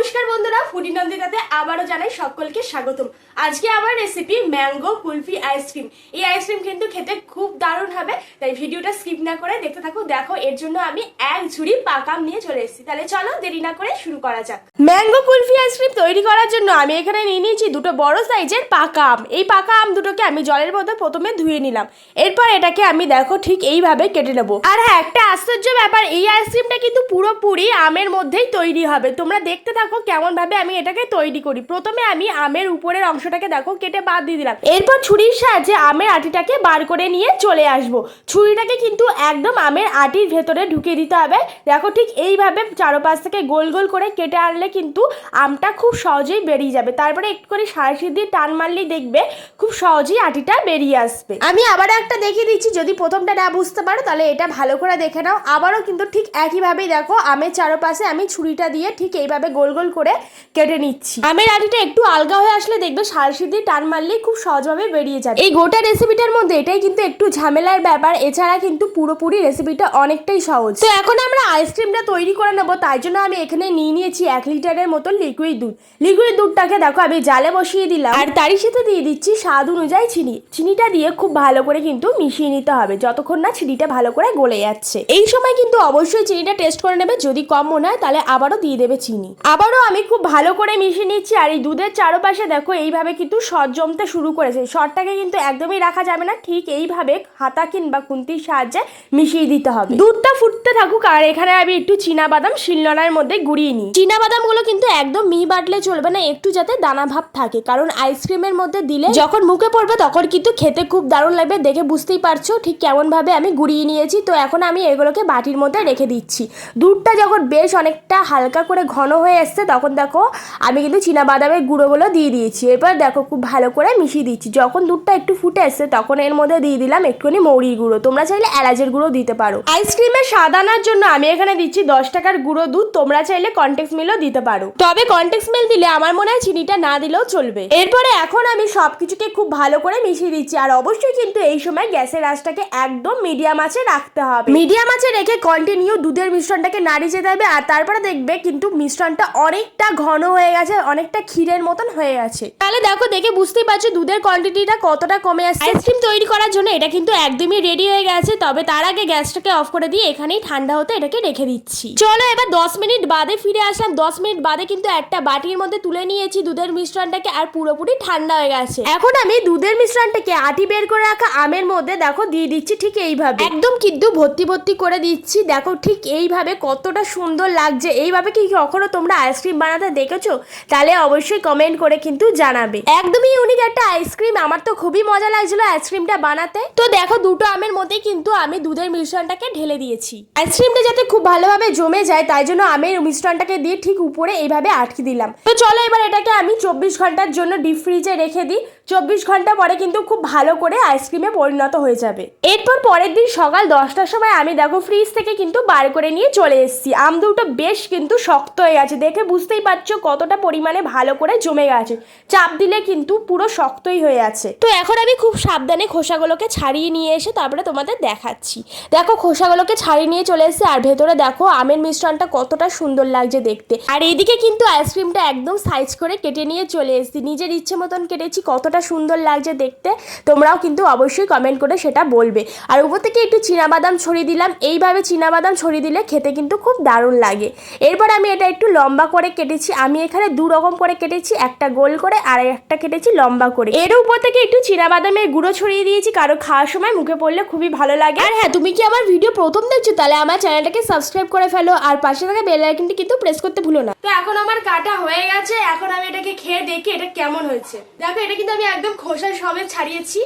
নমস্কার বন্ধুরা, ফুডি নন্দিতাতে আবারও জানাই সকলকে স্বাগতম। আজকে আমার recipe mango kulfi ice cream এই আইসক্রিম কিন্তু খেতে খুব দারুণ হবে, তাই ভিডিওটা স্কিপ না করে দেখতে থাকো। দেখো, এর জন্য আমি এক ঝুড়ি পাকাম নিয়ে চলে এসেছি। তাহলে চলো দেরি না করে শুরু করা যাক। ম্যাঙ্গো কুলফি আইসক্রিম তৈরি করার জন্য আমি এখানে নিয়ে নিয়েছি দুটো বড় সাইজের পাকা আম এই পাকা আম দুটোকে আমি জলের মধ্যে প্রথমে ধুয়ে নিলাম। এরপর এটাকে আমি দেখো ঠিক এইভাবে কেটে নেব। আর হ্যাঁ একটা আশ্চর্য ব্যাপার, এই আইসক্রিমটা কিন্তু পুরোপুরি আমের মধ্যেই তৈরি হবে। তোমরা দেখতে থাকো কেমন ভাবে আমি এটাকে তৈরি করি। প্রথমে আমি আমের উপরের অংশটাকে দেখো কেটে বাদ দিয়ে দিলাম। এরপর ছুরির সাহায্যে আমের আটিটাকে বার করে নিয়ে চলে আসব। ছুরিটাকে কিন্তু একদম আমের আটির ভেতরে ঢুকিয়ে দিতে হবে। দেখো ঠিক এইভাবে চারোপাশ থেকে গোল গোল করে কেটে আনলে কিন্তু আমটা খুব সহজেই বেরিয়ে যাবে। তারপরে একটু করে সাঁড়শি দিয়ে টান মারলেই দেখবে খুব সহজেই আটিটা বেরিয়ে আসবে। আমি আবারও একটা দেখিয়ে দিচ্ছি, যদি প্রথমটা না বুঝতে পারো তাহলে এটা ভালো করে দেখে নাও। আবারও কিন্তু ঠিক একইভাবেই দেখো আমের চারপাশে আমি ছুরিটা দিয়ে ঠিক এইভাবে গোল গোল করে কেটে নিচ্ছি। আমের আটিটা একটু আলগা হয়ে আসলে দেখবে সালসি দিয়ে টান মারলেই খুব সহজভাবে বেরিয়ে যাবে। এই গোটা রেসিপিটার মধ্যে এটাই কিন্তু একটু ঝামেলার ব্যাপার, এছাড়া কিন্তু পুরোপুরি রেসিপিটা অনেকটাই সহজ। তো এখন আমরা আইসক্রিমটা তৈরি করে নেব, তাই জন্য আমি এখানে নিয়ে নিয়েছি এক লিটারের মতন লিকুইড দুধ। লিকুইড দুধটাকে দেখো আমি জালে বসিয়ে দিলাম। আর তারই সাথে দিয়ে দিচ্ছি স্বাদ অনুযায়ী চিনি। চিনিটা দিয়ে খুব ভালো করে কিন্তু মিশিয়ে নিতে হবে, যতক্ষণ না চিনিটা ভালো করে গলে যাচ্ছে। এই সময় কিন্তু অবশ্যই চিনিটা টেস্ট করে নেবে, যদি কম মনে হয় তাহলে আবারও দিয়ে দেবে চিনি। আবারও আমি খুব ভালো করে মিশিয়ে নিচ্ছি আর এই দুধের চারপাশে দেখো এইভাবে কিন্তু সর জমতে শুরু করেছে। সরটাকে কিন্তু একদমই রাখা যাবে না, ঠিক এইভাবে হাতা কিংবা খুন্তির সাহায্যে মিশিয়ে দিতে হবে। দুধটা ফুটতে থাকুক আর এখানে আমি একটু বাদাম শিলনোড়ার মধ্যে গুঁড়িয়ে নিই। বাদামগুলো কিন্তু একদম মি বাটলে চলবে না, একটু যাতে দানা ভাব থাকে, কারণ আইসক্রিমের মধ্যে দিলে যখন মুখে পড়বে তখন কিন্তু খেতে খুব দারুণ লাগবে, দেখে বুঝতেই পারছ ঠিক কেমন ভাবে আমি গুঁড়িয়ে নিয়েছি। তো এখন আমি এগুলোকে বাটির মধ্যে রেখে দিচ্ছি। দুধটা যখন বেশ অনেকটা হালকা করে ঘন হয়ে এসছে তখন দেখো আমি কিন্তু চীনা বাদামের গুঁড়োগুলো দিয়ে দিয়েছি। এরপর দেখো খুব ভালো করে মিশিয়ে দিচ্ছি। যখন দুধটা একটু ফুটে এসছে তখন এর মধ্যে দিয়ে দিলাম একটুখানি মৌরির গুঁড়ো। তোমরা চাইলে এলাচের গুঁড়ো দিতে পারো। আইসক্রিমের স্বাদ আনার জন্য আমি এখানে দিচ্ছি দশ টাকার গুঁড়ো দুধ। তোমরা চাইলে কন্টেক্স মিলও দিতে পারো। তবে কন্টেক্স মিল দিলে আমার মনে হয় চিনিটা না দিলেও চলবে। এরপরে এখন আমি সবকিছুকে খুব ভালো করে মিশিয়ে দিচ্ছি। আর অবশ্যই কিন্তু এই সময় গ্যাসের আঁচটাকে একদম মিডিয়াম আঁচে রাখতে হবে। মিডিয়াম আঁচে রেখে কন্টিনিউ দুধের মিশ্রণটাকে নাড়িয়ে যেতে হবে। আর তারপরে দেখবে কিন্তু মিশ্রণটা অনেকটা ঘন হয়ে গেছে অনেকটা ক্ষীরের মতন হয়ে গেছে তাহলে দেখো দেখে বুঝতেই পারছ দুধের কোয়ান্টিটিটা কতটা কমে আসছে। আইসক্রিম তৈরি করার জন্য এটা কিন্তু একদমই রেডি হয়ে গেছে তবে তার আগে গ্যাসটাকে অফ করে দিয়ে এখানেই ঠান্ডা হতে এটাকে রেখে দিচ্ছি। চলো এবার দশ মিনিট বাদে ফিরে আসলাম। দশ মিনিট বাদে কিন্তু একটা বাটির মধ্যে তুলে নিয়েছি দুধের মিশ্রণটাকে আর পুরোপুরি ঠান্ডা হয়ে গেছে। এখন আমি দুধের মিশ্রণটাকে আটি বের করে রাখা আমের মধ্যে দেখো দিয়ে দিচ্ছি ঠিক এইভাবে। একদম কিন্তু ভর্তি ভর্তি করে দিচ্ছি। দেখো ঠিক এইভাবে কতটা সুন্দর লাগছে। এইভাবে কি কখনো তোমরা আইসক্রিম বানাতে দেখেছ? তাহলে অবশ্যই কমেন্ট করে কিন্তু জানাবে। একদমই ইউনিক একটা আইসক্রিম। আমার তো খুবই মজা লাগছিল আইসক্রিমটা বানাতে। তো দেখো, দুটো আমের মধ্যে কিন্তু আমি দুধের মিশ্রণটাকে ঢেলে দিয়েছি। আইসক্রিমটা যাতে খুব ভালোভাবে জমে যায়, তাই জন্য আমের মিশ্রণটাকে দিয়ে ঠিক উপরে এইভাবে আটকে দিলাম। তো চলো এবার এটাকে আমি চব্বিশ ঘণ্টার জন্য ডিপ ফ্রিজে রেখে দিই। চব্বিশ ঘণ্টা পরে কিন্তু খুব ভালো করে আইসক্রিমে পরিণত হয়ে যাবে। এরপর পরের দিন সকাল দশটার সময় আমি দেখো ফ্রিজ থেকে কিন্তু বার করে নিয়ে চলে এসেছি। আম দুটো বেশ কিন্তু শক্ত হয়ে গেছে, দেখে বুঝতেই পারছ কতটা পরিমাণে ভালো করে জমে গেছে। চাপ দিলে কিন্তু পুরো শক্তই হয়ে আছে। তো এখন আমি খুব সাবধানে খোসাগুলোকে ছাড়িয়ে নিয়ে এসে তারপরে তোমাদের দেখাচ্ছি। দেখো খোসাগুলোকে ছাড়িয়ে নিয়ে চলে এসেছে আর ভেতরে দেখো আমের মিশ্রণটা কতটা সুন্দর লাগছে দেখতে। আর এইদিকে কিন্তু আইসক্রিমটা একদম সাইজ করে কেটে নিয়ে চলে এসেছি। নিজের ইচ্ছে মতন কেটেছি, কতটা সুন্দর লাগছে দেখতে, তোমরাও কিন্তু অবশ্যই কমেন্ট করে সেটা বলবে। আর উপর থেকে একটু বাদাম ছড়িয়ে দিলাম। এইভাবে বাদাম ছড়িয়ে দিলে খেতে কিন্তু খুব দারুণ লাগে। এরপর আমি এটা একটু লম্বা করে কেটেছি। আমি এখানে দু রকম করে কেটেছি। একটা গোল করে আর একটা কেটেছি লম্বা করে। এর উপর থেকে একটু বাদামের গুঁড়ো ছড়িয়ে দিয়েছি। কারও খাওয়ার সময় মুখে পড়লে খুবই ভালো লাগে। আর হ্যাঁ তুমি কি আমার ভিডিও প্রথম দেখছ? তাহলে আমার চ্যানেলটাকে সাবস্ক্রাইব করে ফেলো। আর পাশে থাকা বেল আইকনটি কিন্তু প্রেস করতে ভুলো না। তো এখন আমার কাটা হয়ে গেছে। এখন আমি এটাকে খেয়ে দেখি এটা কেমন হয়েছে। দেখো, এটা কিন্তু আমি একদম খোসা সমেত ছাড়িয়েছি।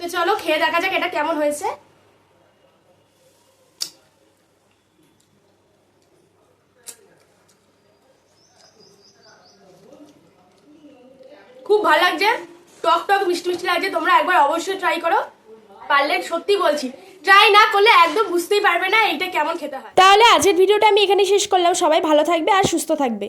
তো চলো খেয়ে দেখা যাক এটা কেমন হয়েছে। খুব ভালো লাগছে। টক টক মিষ্টি মিষ্টি লাগছে। তোমরা একবার অবশ্যই ট্রাই করো। পারলে সত্যি বলছি ট্রাই না করলে একদম বুঝতেই পারবে না এইটা কেমন খেতে হয়। তাহলে আজকের ভিডিওটা আমি এখানে শেষ করলাম। সবাই ভালো থাকবে আর সুস্থ থাকবে।